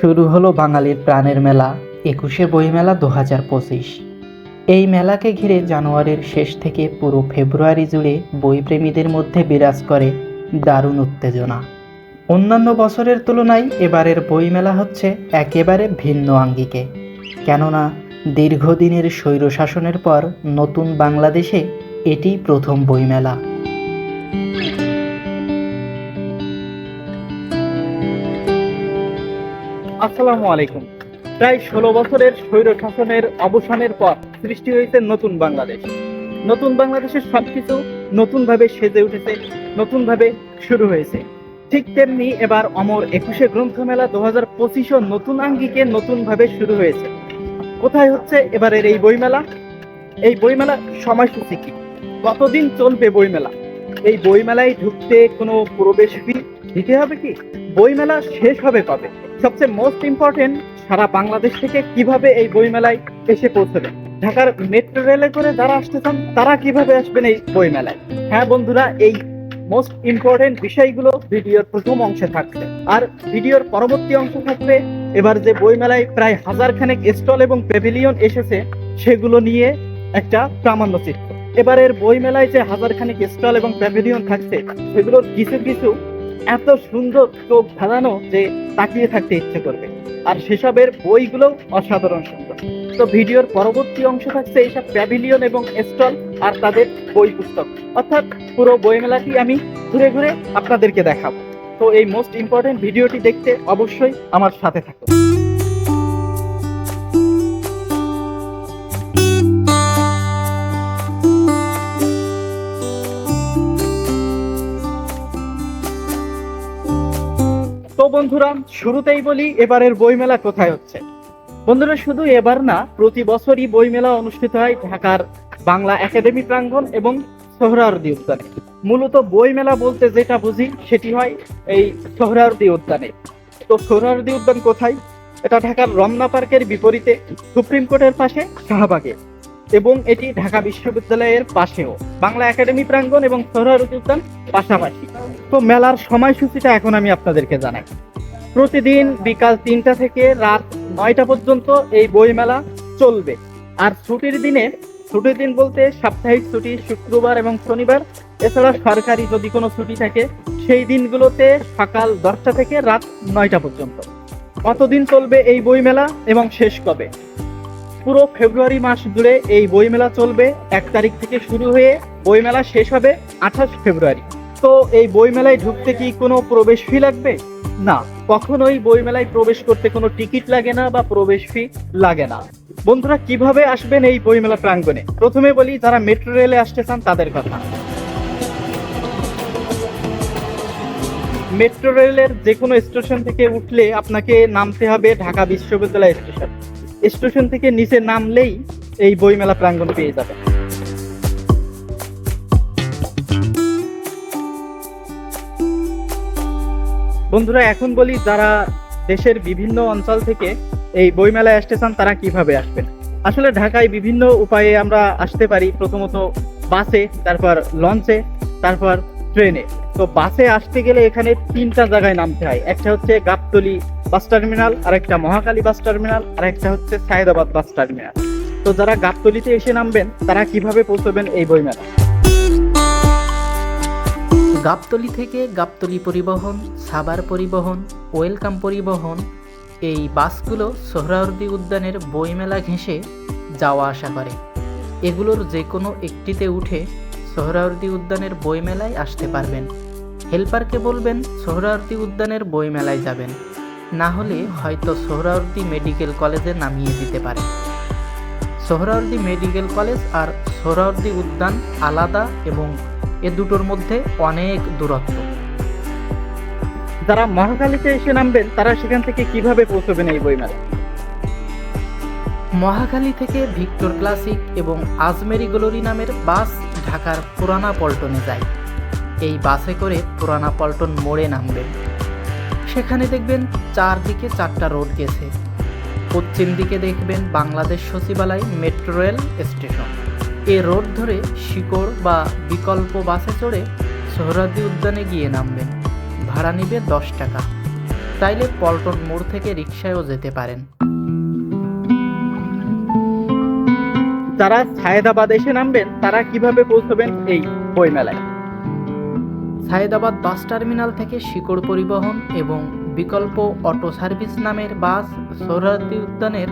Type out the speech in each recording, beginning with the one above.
শুরু হলো বাঙালির প্রাণের মেলা, একুশে বইমেলা দু হাজার পঁচিশ। এই মেলাকে ঘিরে জানুয়ারির শেষ থেকে পুরো ফেব্রুয়ারি জুড়ে বইপ্রেমীদের মধ্যে বিরাজ করে দারুণ উত্তেজনা। অন্যান্য বছরের তুলনায় এবারের বইমেলা হচ্ছে একেবারে ভিন্ন আঙ্গিকে। কেননা, দীর্ঘদিনের স্বৈরশাসনের পর নতুন বাংলাদেশে এটি প্রথম বইমেলা। আসসালামু আলাইকুম। প্রায় ষোলো বছরের স্বৈর শাসনের অবসানের পর সৃষ্টি হয়েছে নতুন বাংলাদেশ। নতুন বাংলাদেশের সবকিছু নতুনভাবে সেজে উঠেছে, নতুনভাবে শুরু হয়েছে। ঠিক তেমনি এবার অমর একুশে গ্রন্থমেলা দু হাজার পঁচিশও নতুন আঙ্গিকে নতুনভাবে শুরু হয়েছে। কোথায় হচ্ছে এবারের এই বইমেলা? এই বইমেলা সময়সূচি কি? কতদিন চলবে বইমেলা? এই বইমেলায় ঢুকতে কোনো প্রবেশ ফি দিতে হবে কি? বইমেলা শেষ হবে কবে? সবচেয়ে মোস্ট ইম্পর্টেন্ট সারা বাংলাদেশ থেকে কীভাবে এই বইমেলায় এসে পৌঁছবে? ঢাকার মেট্রো রেলে করে যারা আসতে চান, তারা কীভাবে আসবেন এই বইমেলায়? হ্যাঁ বন্ধুরা, এই মোস্ট ইম্পর্টেন্ট বিষয়গুলো ভিডিওর প্রথম অংশে থাকছে। আর ভিডিওর পরবর্তী অংশ থাকবে, এবার যে বইমেলায় প্রায় হাজার খানেক স্টল এবং প্যাভিলিয়ন এসেছে, সেগুলো নিয়ে একটা প্রামাণ্য চিত্র। এবারের বইমেলায় যে হাজার খানেক স্টল এবং প্যাভিলিয়ন থাকছে, সেগুলোর কিছু কিছু এত সুন্দর চোখ ধাঁধানো যে তাকিয়ে থাকতে ইচ্ছে করবে। আর সেসবের বইগুলো অসাধারণ সুন্দর। তো ভিডিওর পরবর্তী অংশ থাকছে এইসব প্যাভিলিয়ন এবং স্টল আর তাদের বই পুস্তক। অর্থাৎ পুরো বইমেলাটি আমি ঘুরে ঘুরে আপনাদেরকে দেখাবো। তো এই মোস্ট ইম্পর্টেন্ট ভিডিওটি দেখতে অবশ্যই আমার সাথে থাকুন। বন্ধুরা, শুরুতেই বলি, এবারের বইমেলা কোথায় হচ্ছে? বন্ধুরা, শুধু এবার না, প্রতি বছরই বইমেলা অনুষ্ঠিত হয় ঢাকার বাংলা একাডেমি প্রাঙ্গণ এবং সোহরাওয়ার্দী উদ্যানে। মূলত বইমেলা বলতে যেটা বুঝি, সেটি হয় এই সোহরাওয়ার্দী উদ্যানে। তো সোহরাওয়ার্দী উদ্যান কোথায়? এটা ঢাকার রমনা পার্কের বিপরীতে, সুপ্রিম কোর্টের পাশে শাহবাগে। এবং এটি ঢাকা বিশ্ববিদ্যালয়ের পাশেও। বাংলা একাডেমি প্রাঙ্গণ এবং সোহরাওয়ার্দী উদ্যান পাশাপাশি। তো মেলার সময়সূচিটা এখন আমি আপনাদেরকে জানাই। প্রতিদিন বিকাল তিনটা থেকে রাত নয়টা পর্যন্ত এই বইমেলা চলবে। আর ছুটির দিনে, ছুটির দিন বলতে সাপ্তাহিক ছুটি শুক্রবার এবং শনিবার। এছাড়া সরকারি যদি কোনো ছুটি থাকে, সেই দিনগুলোতে সকাল দশটা থেকে রাত নয়টা পর্যন্ত। কতদিন চলবে এই বইমেলা এবং শেষ কবে? পুরো ফেব্রুয়ারি মাস জুড়ে এই বইমেলা চলবে। এক তারিখ থেকে শুরু হয়ে বইমেলা শেষ হবে আঠাশ ফেব্রুয়ারি। তো এই বইমেলায় ঢুকতে কি কোনো প্রবেশ ফি লাগবে? না, কখনোই বইমেলায় প্রবেশ করতে কোনো টিকিট লাগে না বা প্রবেশ ফি লাগে না। বন্ধুরা, কীভাবে আসবেন এই বইমেলা প্রাঙ্গণে? প্রথমে বলি, যারা মেট্রো রেলে আসতে চান তাদের কথা। মেট্রো রেলের যে কোনো স্টেশন থেকে উঠলে আপনাকে নামতে হবে ঢাকা বিশ্ববিদ্যালয় স্টেশন। স্টেশন থেকে নিচে নামলেই এই বইমেলা প্রাঙ্গণ পেয়ে যাবেন বন্ধুরা, এখন বলি যারা দেশের বিভিন্ন অঞ্চল থেকে এই বইমেলায় আসতে চান তারা কীভাবে আসবেন? আসলে ঢাকায় বিভিন্ন উপায়ে আমরা আসতে পারি। প্রথমত বাসে, তারপর লঞ্চে, তারপর ট্রেনে। তো বাসে আসতে গেলে এখানে তিনটা জায়গায় নামতে হয়। একটা হচ্ছে গাবতলি বাস টার্মিনাল আর একটা মহাকালী বাস টার্মিনাল আর একটা হচ্ছে সায়দাবাদ বাস টার্মিনাল। তো যারা গাবতলিতে এসে নামবেন, তারা কীভাবে পৌঁছবেন এই বইমেলা? গাবতলি থেকে গাবতলি পরিবহন সাবার পরিবহন, ওয়েলকাম পরিবহন, এই বাসগুলো সোহরাওয়ার্দী উদ্যানের বইমেলা ঘেঁষে যাওয়া আসা করে। এগুলোর যে কোনো একটিতে উঠে সোহরাওয়ার্দী উদ্যানের বইমেলায় আসতে পারবেন। হেল্পারকে বলবেন, সোহরাওয়ার্দী উদ্যানের বইমেলায় যাবেন। না হলে হয়তো সোহরাওয়ার্দী মেডিকেল কলেজে নামিয়ে দিতে পারে। সোহরাওয়ার্দী মেডিকেল কলেজ আর সোহরাওয়ার্দী উদ্যান আলাদা এবং এ দুটোর মধ্যে অনেক দূরত্ব। যারা মহাকালীতে এসে নামবেন তারা সেখান থেকে কীভাবে পৌঁছবেন এই বইমেলা মহাখালী থেকে ভিক্টর ক্লাসিক এবং আজমেরি গ্লোরি নামের বাস ঢাকার পুরানা পল্টনে যায়। এই বাসে করে পুরানা পল্টন মোড়ে নামবেন। সেখানে দেখবেন চারদিকে চারটা রোড গেছে। পশ্চিম দিকে দেখবেন বাংলাদেশ সচিবালয়, মেট্রো রেল স্টেশন। এ রোড ধরে শিকড় বা বিকল্প বাসে চড়ে সোহরাদি উদ্যানে গিয়ে নামবেন। ভাড়া নিবে দশ টাকা। চাইলে পল্টন মোড় থেকে রিক্সায়ও যেতে পারেন। যারা সায়েদাবাদ এসে নামবেন, তারা কীভাবে পৌঁছবেন এই বইমেলায়? সায়েদাবাদ বাস টার্মিনাল থেকে শিকড় পরিবহন এবং বিকল্প অটো সার্ভিস নামের বাস সোহরাওয়ার্দী উদ্যানের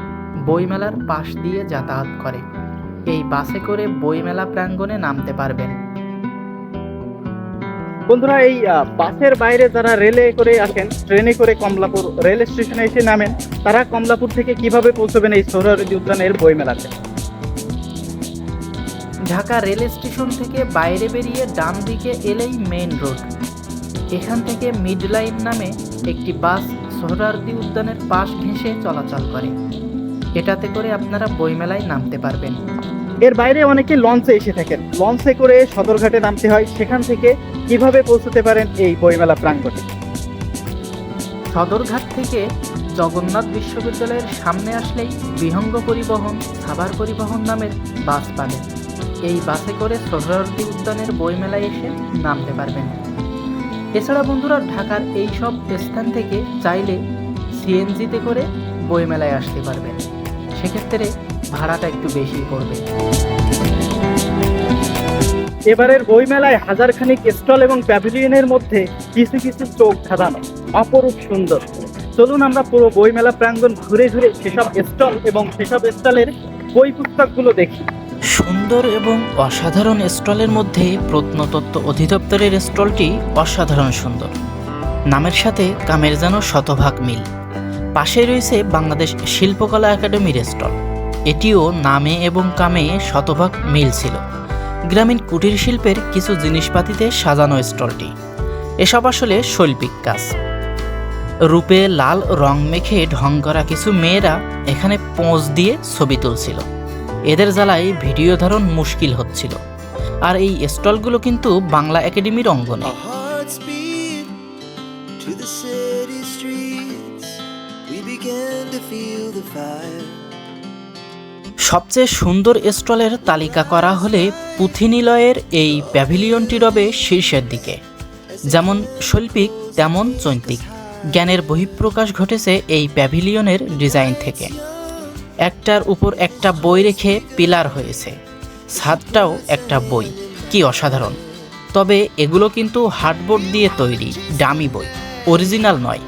বইমেলার পাশ দিয়ে যাতায়াত করে। এই বাসে করে বইমেলা প্রাঙ্গণে নামতে পারবেন। বন্ধুরা, এই বাসের বাইরে যারা রেলে করে আসেন, ট্রেনে করে কমলাপুর রেল স্টেশনে এসে নামেন, তারা কমলাপুর থেকে কীভাবে পৌঁছবেন এই সোহরাওয়ার্দী উদ্যানের বইমেলাতে? ঢাকা রেল স্টেশন থেকে বাইরে বেরিয়ে ডান দিকে এলেই মেইন রোড। এখান থেকে মিড লাইন নামে একটি বাস সোহরাওয়ার্দী উদ্যানের পাশ ঘেঁষে চলাচল করে। এটাতে করে আপনারা বইমেলায় নামতে পারবেন। এর বাইরে অনেকে লঞ্চে এসে থাকেন। লঞ্চে করে সদরঘাটে নামতে হয়। সেখান থেকে কীভাবে পৌঁছতে পারেন এই বইমেলা প্রাঙ্গণে? সদরঘাট থেকে জগন্নাথ বিশ্ববিদ্যালয়ের সামনে আসলেই বিহঙ্গ পরিবহন খাবার পরিবহন নামের বাস পাবেন। এই বাসে করে সোহরাওয়ার্দী উদ্যানের বইমেলায় এসে নামতে পারবেন। এছাড়া বন্ধুরা, ঢাকার এই সব স্থান থেকে চাইলে সিএনজিতে করে বইমেলায় আসতে পারবেন। সেক্ষেত্রে ভাড়াটা একটু বেশি পড়বে। এবারের বইমেলায় হাজারখানিক স্টল এবং প্যাভিলিয়নের মধ্যে কিছু কিছু চোখ ধাঁধানো, অপরূপ সুন্দর। চলুন আমরা পুরো বইমেলা প্রাঙ্গণ ঘুরে ঘুরে সেসব স্টল এবং সেসব স্টলের বই পুস্তকগুলো দেখি। সুন্দর এবং অসাধারণ স্টলের মধ্যে প্রত্নতত্ত্ব অধিদপ্তরের স্টলটি অসাধারণ সুন্দর। নামের সাথে কামের যেন শতভাগ মিল। পাশে রয়েছে বাংলাদেশ শিল্পকলা একাডেমির স্টল। এটিও নামে এবং কামে শতভাগ মিল ছিল। গ্রামীণ কুটির শিল্পের কিছু জিনিসপাতিতে সাজানো স্টলটি। এসব আসলে শৈল্পিক কাজ। রূপে লাল রং মেখে ঢং করা কিছু মেয়েরা এখানে পোঁজ দিয়ে ছবি তুলছিল। এদের জ্বালায় ভিডিও ধারণ মুশকিল হচ্ছিল। আর এই স্টলগুলো কিন্তু বাংলা একাডেমির অঙ্গনে. সবচেয়ে সুন্দর স্টলের তালিকা করা হলে পুঁথিনিলয়ের এই প্যাভিলিয়নটি রবে শীর্ষের দিকে। যেমন শৈল্পিক তেমন চৈন্তিক। জ্ঞানের বহিঃপ্রকাশ ঘটেছে এই প্যাভিলিয়নের ডিজাইন থেকে। একটার উপর একটা বই রেখে পিলার হয়েছে। ছাদটাও একটা বই। কি অসাধারণ। তবে এগুলো কিন্তু হার্ডবোর্ড দিয়ে তৈরি, দামি বই। অরিজিনাল নয়.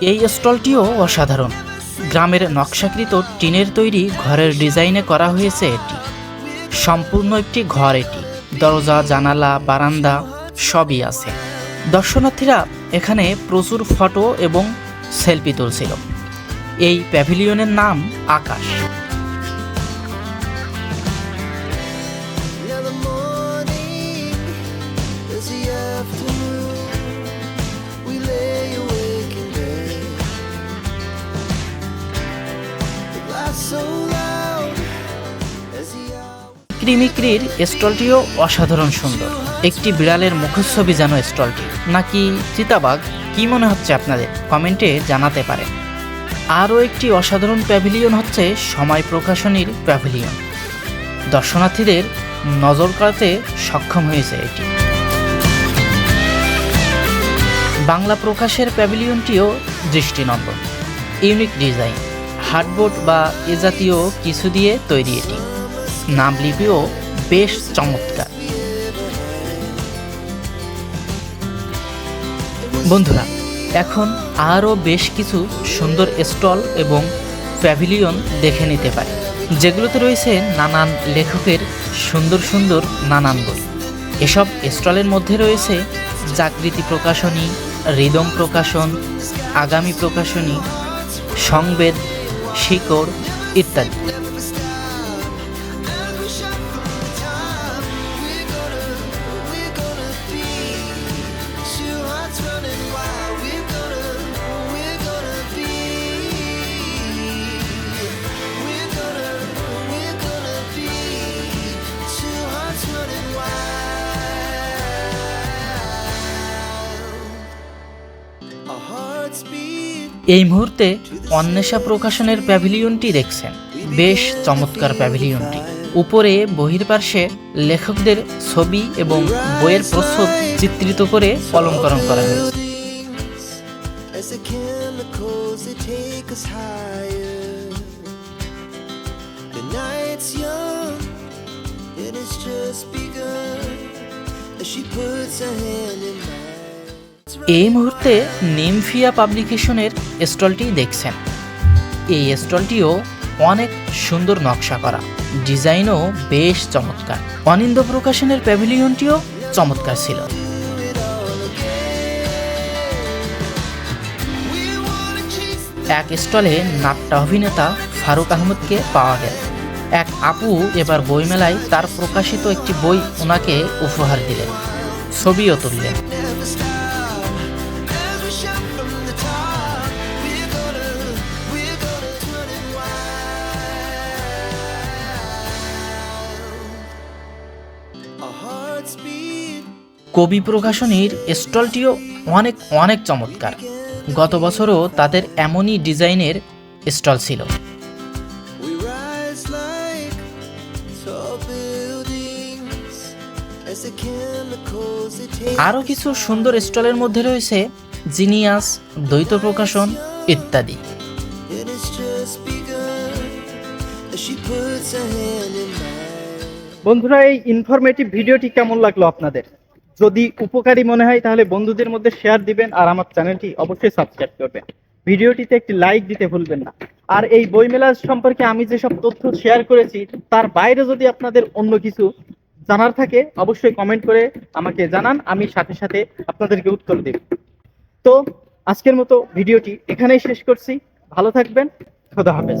এই স্টলটিও অসাধারণ। গ্রামের নকশাকৃত টিনের তৈরি ঘরের ডিজাইনে করা হয়েছে এটি। সম্পূর্ণ একটি ঘর এটি। দরজা, জানালা, বারান্দা, সবই আছে। দর্শনার্থীরা এখানে প্রচুর ফটো এবং সেলফি তুলছিল। এই প্যাভিলিয়নের নাম আকাশ। ক্রিমিক্রির স্টলটিও অসাধারণ সুন্দর। একটি বিড়ালের মুখচ্ছবি যেন স্টলটি। নাকি চিতাবাঘ? কি মনে হচ্ছে আপনাদের? কমেন্টে জানাতে পারেন। আরও একটি অসাধারণ প্যাভিলিয়ন হচ্ছে সময় প্রকাশনীর প্যাভিলিয়ন। দর্শনার্থীদের নজর কাড়াতে সক্ষম হয়েছে এটি। বাংলা প্রকাশের প্যাভিলিয়নটিও দৃষ্টিনন্দন। ইউনিক ডিজাইন হার্ডবোর্ড বা এ জাতীয় কিছু দিয়ে তৈরি এটি। নামলিপিও বেশ চমৎকার। বন্ধুরা, এখন আরও বেশ কিছু সুন্দর স্টল এবং প্যাভিলিয়ন দেখে নিতে পারি, যেগুলোতে রয়েছে নানান লেখকের সুন্দর সুন্দর নানান বই। এসব স্টলের মধ্যে রয়েছে জাগৃতি প্রকাশনী হৃদম প্রকাশন, আগামী প্রকাশনী, সংবেদ, শিকড় ইত্যাদি। এই মুহূর্তে অন্বেষা প্রকাশনের প্যাভিলিয়নটি দেখছেন। বেশ চমৎকার প্যাভিলিয়নটি। উপরে বহির্পার্শ্বে লেখকদের ছবি এবং বইয়ের প্রস্তুত চিত্রিত করে অলঙ্করণ করা হয়েছে। She puts her hand in mine. এই মুহূর্তে নিমফিয়া পাবলিকেশনের স্টলটি দেখছেন। এই স্টলটিও অনেক সুন্দর নকশা করা। ডিজাইনও বেশ চমৎকার। অনিন্দ প্রকাশনের প্যাভিলিয়নটিও চমৎকার ছিল। এক স্টলে নাট্য অভিনেতা ফারুক আহমদকে পাওয়া গেল। এক আপু এবার বইমেলায় তার প্রকাশিত একটি বই ওনাকে উপহার দিলেন। ছবিও তুললেন। কবি প্রকাশনীর স্টলটিও অনেক অনেক চমৎকার। গত বছরও তাদের এমনই ডিজাইনের স্টল ছিল। আরও কিছু সুন্দর স্টলের মধ্যে রয়েছে জিনিয়াস দ্বৈত প্রকাশন ইত্যাদি. বন্ধুরা এই ইনফরমেটিভ ভিডিওটি কেমন লাগল আপনাদের? যদি উপকারী মনে হয়, তাহলে বন্ধুদের মধ্যে শেয়ার দিবেন আর আমার চ্যানেলটি অবশ্যই সাবস্ক্রাইব করবেন। ভিডিওটিতে একটি লাইক দিতে ভুলবেন না। আর এই বইমেলা সম্পর্কে আমি যেসব তথ্য শেয়ার করেছি, তার বাইরে যদি আপনাদের অন্য কিছু জানার থাকে, অবশ্যই কমেন্ট করে আমাকে জানান, আমি সাথে সাথে আপনাদেরকে উত্তর দেব। তো, আজকের মতো ভিডিওটি এখানেই শেষ করছি। ভালো থাকবেন, খোদা হাফেজ।